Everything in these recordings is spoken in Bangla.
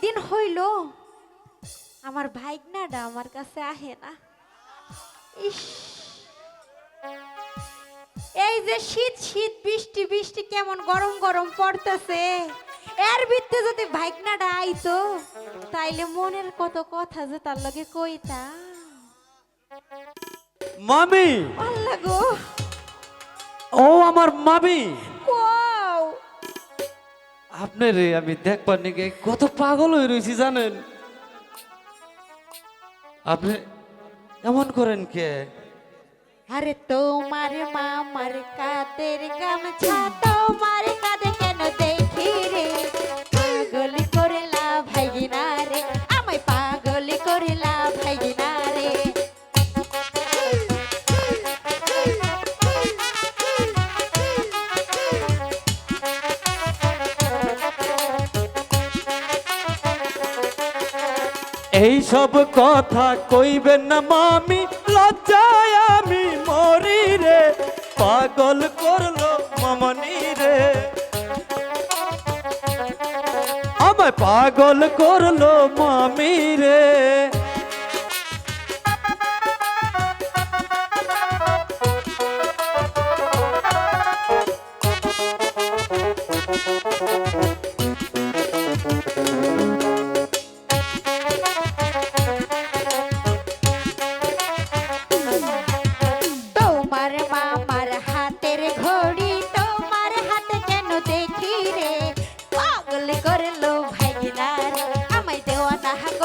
কয়দিন হইল আমার ভাইগনাটা আমার কাছে আহে না। ইস! এই যে শীত শীত বৃষ্টি বৃষ্টি কেমন গরম গরম পড়তেছে। এর ভিত্তে যদি ভাইগনাটা আইতো তাইলে মনের কত কথা যে তার লগে কইতা মামি! আল্লাহ গো! ও আমার মামি! আপনি রে আমি দেখবার নিকে কত পাগল হয়ে রয়েছি জানেন? আপনি এমন করেন কে? আরে তোমার মামার কাদের গামছা, তোমার কাঁধে কেন দেখি রে? এই সব কথা কইবেন না মামি, লজ্জায় আমি মরি রে, পাগল করল মামনি রে। আমায় পাগল করল মামি রে।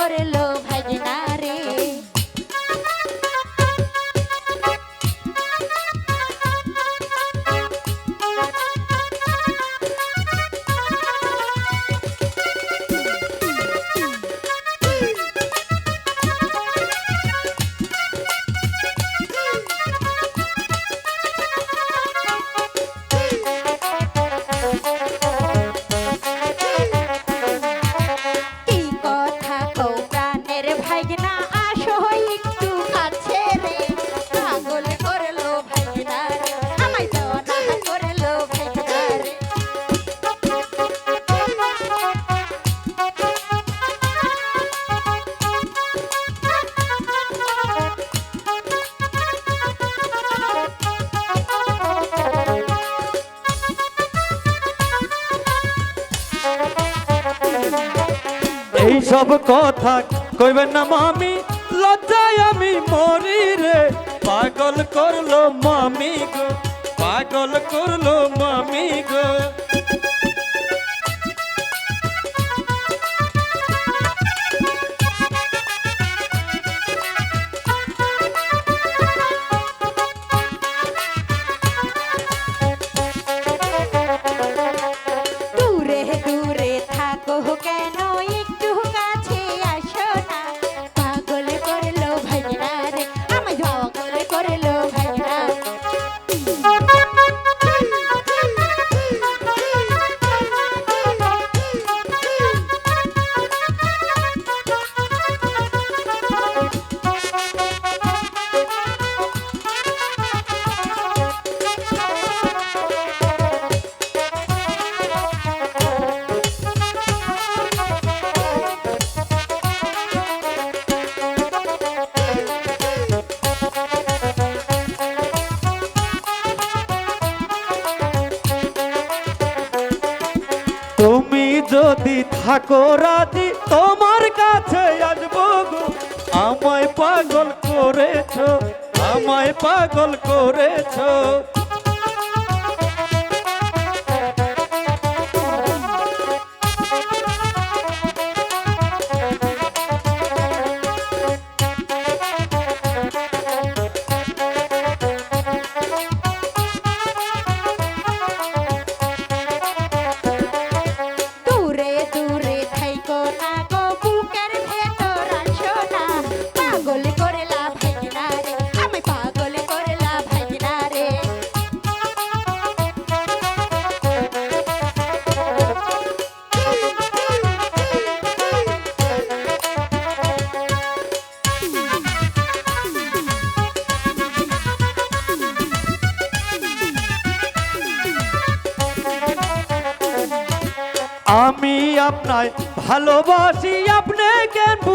দেওয়ানা করল এই সব কথা কইবেন না মামি? লজ্জায় আমি মরি রে। পাগল করল মামি গো, পাগল করল মামি গো। যদি থাকো রাজি তোমার কাছে আসব গো আমায় পাগল করেছ আমায় পাগল করেছ। আমি আপনায় ভালোবাসি, আপনি কেন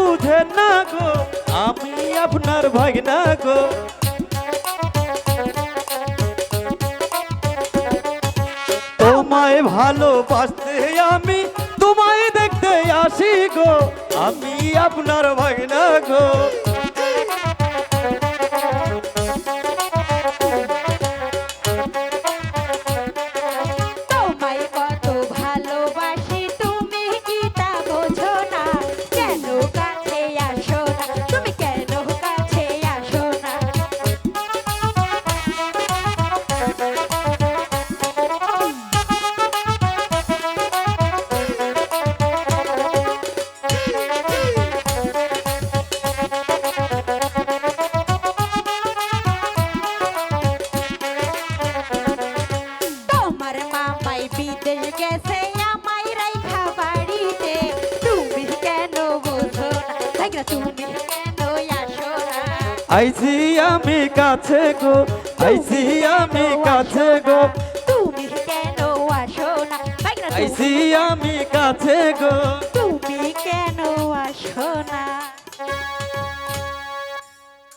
না গো? আমি আপনার ভাগনা গো। তোমায় ভালোবাসতে আমি, তোমায় দেখতে আসি গো। আমি আপনার ভাগনা গো। মামাই বিদেশ গেছে আমায় রাইখা বাড়িতে। তুমি কেন বোঝো না? ভাইগনা তুমি কেন আসো না? আইছি আমি কাছে গো আইছি আমি কাছে গো। তুমি কেন আসো না? আইছি আমি কাছে গো। তুমি কেন আসো না?